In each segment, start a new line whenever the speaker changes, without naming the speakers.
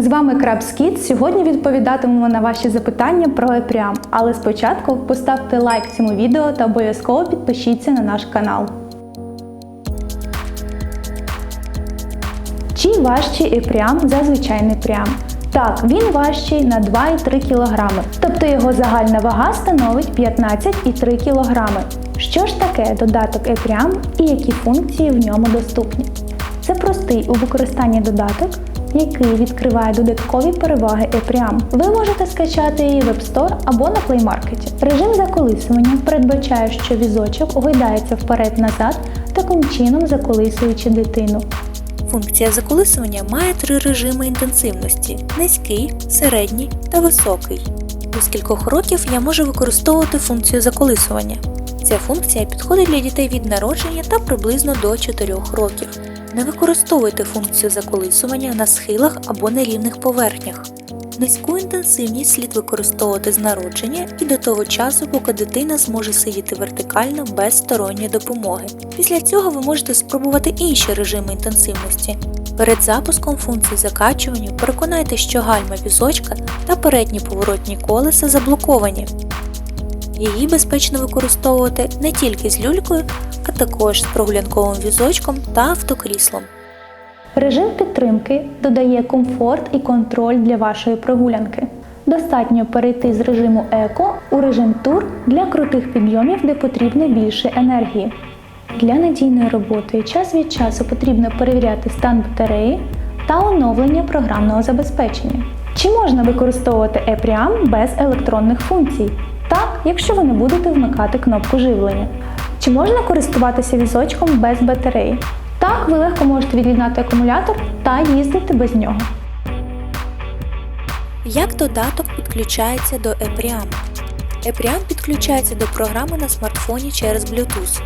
З вами Крабс Kids. Сьогодні відповідатимемо на ваші запитання про EPRIAM. Але спочатку поставте лайк цьому відео та обов'язково підпишіться на наш канал. Чи важчий EPRIAM за звичайний прям? Так, він важчий на 2,3 кг, тобто його загальна вага становить 15,3 кг. Що ж таке додаток EPRIAM і які функції в ньому доступні? Це простий у використанні додаток, який відкриває додаткові переваги EPRIAM. Ви можете скачати її в App Store або на Play Market. Режим заколисування передбачає, що візочок гойдається вперед-назад, таким чином заколисуючи дитину.
Функція заколисування має три режими інтенсивності: низький, середній та високий. До скількох років я можу використовувати функцію заколисування. Ця функція підходить для дітей від народження та приблизно до 4 років. Не використовуйте функцію заколисування на схилах або нерівних поверхнях. Низьку інтенсивність слід використовувати з народження і до того часу, поки дитина зможе сидіти вертикально без сторонньої допомоги. Після цього ви можете спробувати інші режими інтенсивності. Перед запуском функції закачування переконайте, що гальма візочка та передні поворотні колеса заблоковані. Її безпечно використовувати не тільки з люлькою, а також з прогулянковим візочком та автокріслом.
Режим підтримки додає комфорт і контроль для вашої прогулянки. Достатньо перейти з режиму еко у режим тур для крутих підйомів, де потрібно більше енергії. Для надійної роботи час від часу потрібно перевіряти стан батареї та оновлення програмного забезпечення. Чи можна використовувати EPRIAM без електронних функцій? Так, якщо ви не будете вмикати кнопку живлення. Чи можна користуватися візочком без батареї? Так, ви легко можете від'єднати акумулятор та їздити без нього.
Як додаток підключається до EPRIAM? EPRIAM підключається до програми на смартфоні через Bluetooth.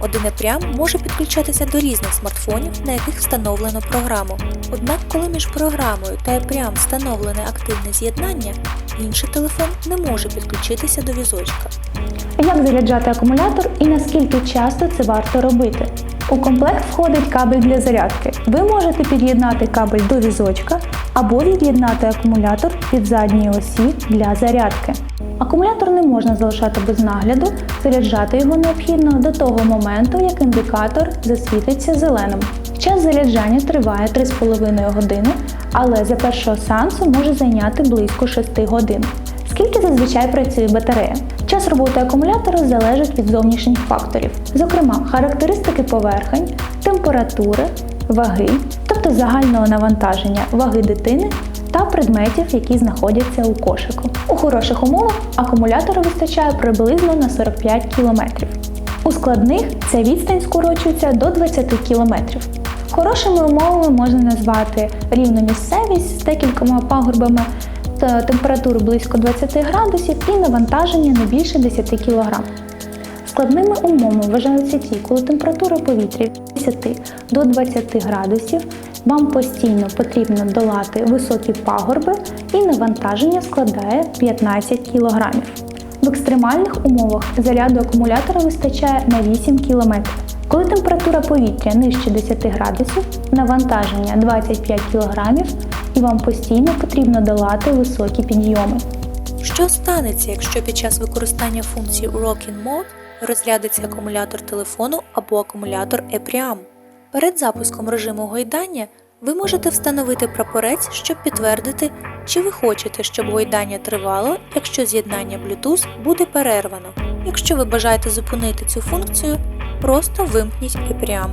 Один EPRIAM може підключатися до різних смартфонів, на яких встановлено програму. Однак, коли між програмою та EPRIAM встановлене активне з'єднання, інший телефон не може підключитися до візочка.
Як заряджати акумулятор і наскільки часто це варто робити? У комплект входить кабель для зарядки. Ви можете під'єднати кабель до візочка або від'єднати акумулятор від задньої осі для зарядки. Акумулятор не можна залишати без нагляду, заряджати його необхідно до того моменту, як індикатор засвітиться зеленим. Час заряджання триває 3,5 години, але за першого сеансу може зайняти близько 6 годин. Скільки зазвичай працює батарея? Час роботи акумулятора залежить від зовнішніх факторів, зокрема характеристики поверхень, температури, ваги, тобто загального навантаження ваги дитини та предметів, які знаходяться у кошику. У хороших умовах акумулятора вистачає приблизно на 45 км. У складних ця відстань скорочується до 20 км. Хорошими умовами можна назвати рівну місцевість з декількома пагорбами температуру близько 20 градусів і навантаження не більше 10 кг. Складними умовами вважаються ті, коли температура повітря від 10 до 20 градусів, вам постійно потрібно долати високі пагорби і навантаження складає 15 кг. В екстремальних умовах заряду акумулятора вистачає на 8 км. Коли температура повітря нижче 10 градусів, навантаження 25 кг і вам постійно потрібно долати високі підйоми.
Що станеться, якщо під час використання функції Rocking Mode розрядиться акумулятор телефону або акумулятор EPRIAM? Перед запуском режиму гойдання ви можете встановити прапорець, щоб підтвердити, чи ви хочете, щоб гойдання тривало, якщо з'єднання Bluetooth буде перервано. Якщо ви бажаєте зупинити цю функцію, просто вимкніть EPRIAM.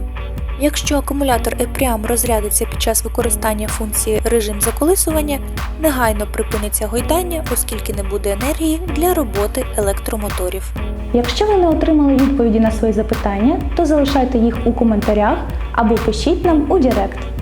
Якщо акумулятор EPRIAM розрядиться під час використання функції режим заколисування, негайно припиниться гойдання, оскільки не буде енергії для роботи електромоторів.
Якщо ви не отримали відповіді на свої запитання, то залишайте їх у коментарях або пишіть нам у Директ.